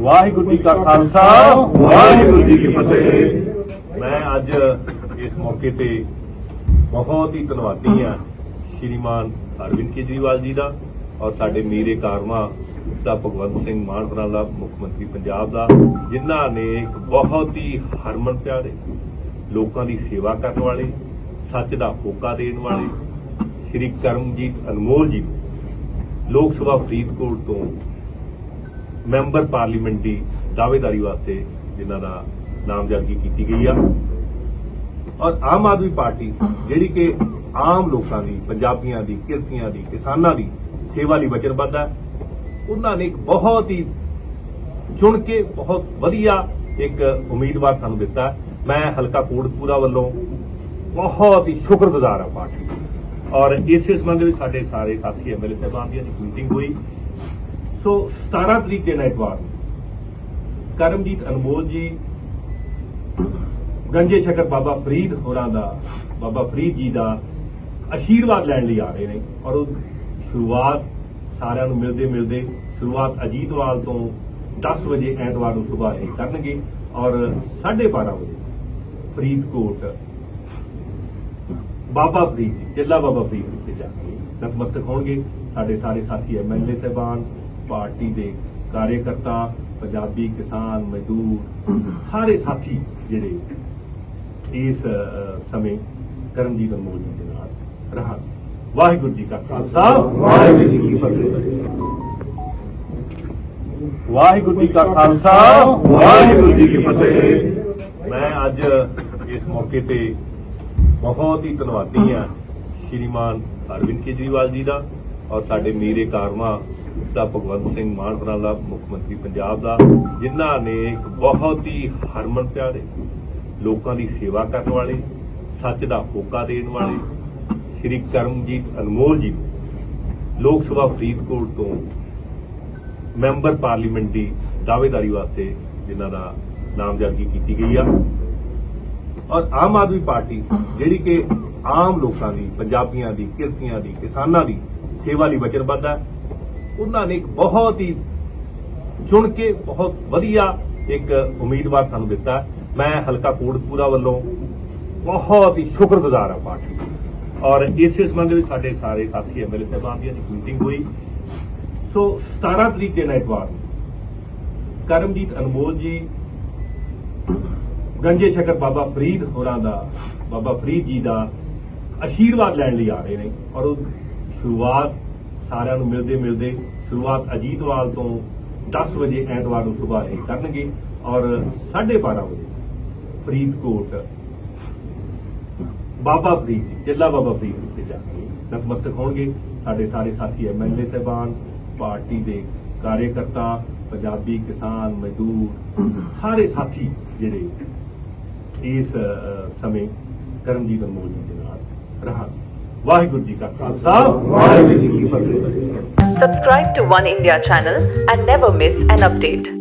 ਵਾਹਿਗੁਰੂ ਜੀ ਕਾ ਖਾਲਸਾ, ਵਾਹਿਗੁਰੂ ਜੀ ਕੀ ਫਤਿਹ। ਮੈਂ ਅੱਜ ਇਸ ਮੌਕੇ ਤੇ ਬਹੁਤ ਹੀ ਧੰਨਵਾਦੀ ਹਾਂ ਸ਼੍ਰੀਮਾਨ ਅਰਵਿੰਦ ਕੇਜਰੀਵਾਲ ਜੀ ਦਾ ਔਰ ਸਾਡੇ ਮੀਰੇ ਕਾਰਮਾ ਦਾ ਭਗਵੰਤ ਸਿੰਘ ਮਾਨ ਦਾ, ਮੁੱਖ ਮੰਤਰੀ ਪੰਜਾਬ ਦਾ, ਜਿਨ੍ਹਾਂ ਨੇ ਇੱਕ ਬਹੁਤ ਹੀ ਹਰਮਨ ਪਿਆਰੇ ਲੋਕਾਂ ਦੀ ਸੇਵਾ ਕਰਨ ਵਾਲੇ, ਸੱਚ ਦਾ ਹੋਕਾ ਦੇਣ ਵਾਲੇ ਸ਼੍ਰੀ ਕਰਮਜੀਤ ਅਨਮੋਲ ਜੀ ਲੋਕ ਸਭਾ ਫਰੀਦਕੋਟ ਤੋਂ ਮੈਂਬਰ ਪਾਰਲੀਮੈਂਟ ਦੀ ਦਾਅਵੇਦਾਰੀ ਵਾਸਤੇ ਜਿਨ੍ਹਾਂ ਦਾ ਨਾਮਜ਼ਦਗੀ ਕੀਤੀ ਗਈ ਆ। ਔਰ ਆਮ ਆਦਮੀ ਪਾਰਟੀ ਜਿਹੜੀ ਕਿ ਆਮ ਲੋਕਾਂ ਦੀ, ਪੰਜਾਬੀਆਂ ਦੀ, ਕਿਰਤੀਆਂ ਦੀ, ਕਿਸਾਨਾਂ ਦੀ ਸੇਵਾ ਲਈ ਵਚਨਬੱਧ ਹੈ ਉਹਨਾਂ ਨੇ ਇੱਕ ਬਹੁਤ ਹੀ ਚੁਣ ਕੇ ਬਹੁਤ ਵਧੀਆ ਇੱਕ ਉਮੀਦਵਾਰ ਸਾਨੂੰ ਦਿੱਤਾ। ਮੈਂ ਹਲਕਾ ਕੋਟਪੂਰਾ ਵੱਲੋਂ ਬਹੁਤ ਹੀ ਸ਼ੁਕਰਗੁਜ਼ਾਰ ਹਾਂ ਪਾਰਟੀ ਔਰ ਇਸੇ ਸੰਬੰਧ ਵਿੱਚ ਸਾਡੇ ਸਾਰੇ ਸਾਥੀ ਐਮਐਲਏ ਸਾਹਿਬਾਨ ਦੀ ਅੱਜ ਮੀਟਿੰਗ ਹੋਈ। ਸੋ 17 ਤਰੀਕ ਦੇ ਐਤਵਾਰ ਨੂੰ ਕਰਮਜੀਤ ਅਨਮੋਲ ਜੀ ਗੰਜੇ ਸ਼ਕਰ ਬਾਬਾ ਫਰੀਦ ਹੋਰਾਂ ਦਾ ਬਾਬਾ ਫਰੀਦ ਜੀ ਦਾ ਆਸ਼ੀਰਵਾਦ ਲੈਣ ਲਈ ਆ ਰਹੇ ਨੇ ਔਰ ਉਹ ਸ਼ੁਰੂਆਤ ਸਾਰਿਆਂ ਨੂੰ ਮਿਲਦੇ ਮਿਲਦੇ ਸ਼ੁਰੂਆਤ ਅਜੀਤਵਾਲ ਤੋਂ 10 ਵਜੇ ਐਤਵਾਰ ਨੂੰ ਸੁਬਾਹ ਇਹ ਕਰਨਗੇ ਔਰ 12:30 ਵਜੇ ਫਰੀਦਕੋਟ ਬਾਬਾ ਫਰੀਦ ਜੀ, ਜ਼ਿਲ੍ਹਾ ਬਾਬਾ ਫਰੀਦ ਵਿਖੇ ਜਾ ਕੇ ਨਤਮਸਤਕ ਹੋਣਗੇ। ਸਾਡੇ ਸਾਰੇ ਸਾਥੀ ਐਮਐਲਏ ਸਾਹਿਬਾਨ ਪਾਰਟੀ ਦੇ ਕਾਰਜਕਰਤਾ ਪੰਜਾਬੀ ਕਿਸਾਨ ਮਜ਼ਦੂਰ ਸਾਰੇ ਸਾਥੀ ਜਿਹੜੇ ਇਸ ਸਮੇਂ ਕਰਮਜੀਤ ਅਨਮੋਲ ਜੀ ਦੇ ਨਾਲ ਰਹਾਂਗੇ। ਵਾਹਿਗੁਰੂ ਜੀ ਕਾ ਖਾਲਸਾ। ਵਾਹਿਗੁਰੂ ਜੀ ਕੀ ਫਤਿਹ। ਵਾਹਿਗੁਰੂ ਜੀ ਕਾ ਖਾਲਸਾ। ਵਾਹਿਗੁਰੂ ਜੀ ਕੀ ਫਤਿਹ। ਮੈਂ ਅੱਜ ਇਸ ਮੌਕੇ ਤੇ ਬਹੁਤ ਹੀ ਧੰਨਵਾਦੀ ਹਾਂ ਸ਼੍ਰੀਮਾਨ ਅਰਵਿੰਦ ਕੇਜਰੀਵਾਲ ਜੀ ਦਾ। ਔਰ ਸਾਡੇ ਮੀਰੇ ਕਾਰਮਾ ਦਾ ਭਗਵੰਤ ਸਿੰਘ ਮਾਨ ਦਾ, ਮੁੱਖ ਮੰਤਰੀ ਪੰਜਾਬ ਦਾ, ਜਿਨ੍ਹਾਂ ਨੇ ਇੱਕ ਬਹੁਤ ਹੀ ਹਰਮਨ ਪਿਆਰੇ ਲੋਕਾਂ ਦੀ ਸੇਵਾ ਕਰਨ ਵਾਲੇ, ਸੱਚ ਦਾ ਹੋਕਾ ਦੇਣ ਵਾਲੇ ਸ਼੍ਰੀ ਕਰਮਜੀਤ ਅਨਮੋਲ ਜੀ ਲੋਕ ਸਭਾ ਫਰੀਦਕੋਟ ਤੋਂ ਮੈਂਬਰ ਪਾਰਲੀਮੈਂਟ ਦੀ ਦਾਅਵੇਦਾਰੀ ਵਾਸਤੇ ਜਿਨ੍ਹਾਂ ਦਾ ਨਾਮਜ਼ਦਗੀ ਕੀਤੀ ਗਈ ਆ। ਔਰ ਆਮ ਆਦਮੀ ਪਾਰਟੀ ਜਿਹੜੀ ਕਿ ਆਮ ਲੋਕਾਂ ਦੀ, ਪੰਜਾਬੀਆਂ ਦੀ, ਕਿਰਤੀਆਂ ਦੀ, ਕਿਸਾਨਾਂ ਦੀ ਸੇਵਾ ਲਈ ਵਚਨਬੱਧ ਹੈ। ਉਹਨਾਂ ਨੇ ਇੱਕ ਬਹੁਤ ਹੀ ਚੁਣ ਕੇ ਬਹੁਤ ਵਧੀਆ ਇੱਕ ਉਮੀਦਵਾਰ ਸਾਨੂੰ ਦਿੱਤਾ ਮੈਂ ਹਲਕਾ ਕੋਟਪੂਰਾ ਵੱਲੋਂ ਬਹੁਤ ਹੀ ਸ਼ੁਕਰਗੁਜ਼ਾਰ ਹਾਂ ਪਾਰਟੀ ਔਰ ਇਸੇ ਸੰਬੰਧ ਵਿੱਚ ਸਾਡੇ ਸਾਰੇ ਸਾਥੀ ਐਮਐਲਏ ਸਾਹਿਬਾਨ ਦੀ ਅੱਜ ਮੀਟਿੰਗ ਹੋਈ। ਸੋ 17 ਤਰੀਕ ਦੇ ਐਤਵਾਰ ਕਰਮਜੀਤ ਅਨਮੋਲ ਜੀ, ਗੰਜੇ ਸ਼ਕਰ ਬਾਬਾ ਫਰੀਦ ਹੋਰਾਂ ਦਾ, ਬਾਬਾ ਫਰੀਦ ਜੀ ਦਾ ਆਸ਼ੀਰਵਾਦ ਲੈਣ ਲਈ ਆ ਰਹੇ ਨੇ ਔਰ ਉਹ ਸ਼ੁਰੂਆਤ ਸਾਰਿਆਂ ਨੂੰ ਮਿਲਦੇ ਮਿਲਦੇ ਸ਼ੁਰੂਆਤ ਅਜੀਤਵਾਲ ਤੋਂ 10 ਵਜੇ ਐਤਵਾਰ ਨੂੰ ਸੁਬਾਹ ਇਹ ਕਰਨਗੇ ਔਰ 12:30 ਵਜੇ ਫਰੀਦਕੋਟ ਬਾਬਾ ਫਰੀਦ ਜੀ, ਜ਼ਿਲ੍ਹਾ ਬਾਬਾ ਫਰੀਦ ਵਿਖੇ ਜਾ ਕੇ ਨਤਮਸਤਕ ਹੋਣਗੇ। ਸਾਡੇ ਸਾਰੇ ਸਾਥੀ ਐਮਐਲਏ ਸਾਹਿਬਾਨ ਪਾਰਟੀ ਦੇ ਕਾਰਜਕਰਤਾ ਪੰਜਾਬੀ ਕਿਸਾਨ ਮਜ਼ਦੂਰ ਸਾਰੇ ਸਾਥੀ ਜਿਹੜੇ ਇਸ ਸਮੇਂ ਕਰਮਜੀਤ ਅਨਮੋਲ ਜੀ ਦੇ ਨਾਲ ਰਹਾਂਗੇ ਵਾਹਿਗੁਰੂ ਜੀ ਕਾ ਖਾਲਸਾ ਵਾਹਿਗੁਰੂ ਜੀ ਕੀ ਫਤਿਹ Subscribe to One India channel and never miss an update.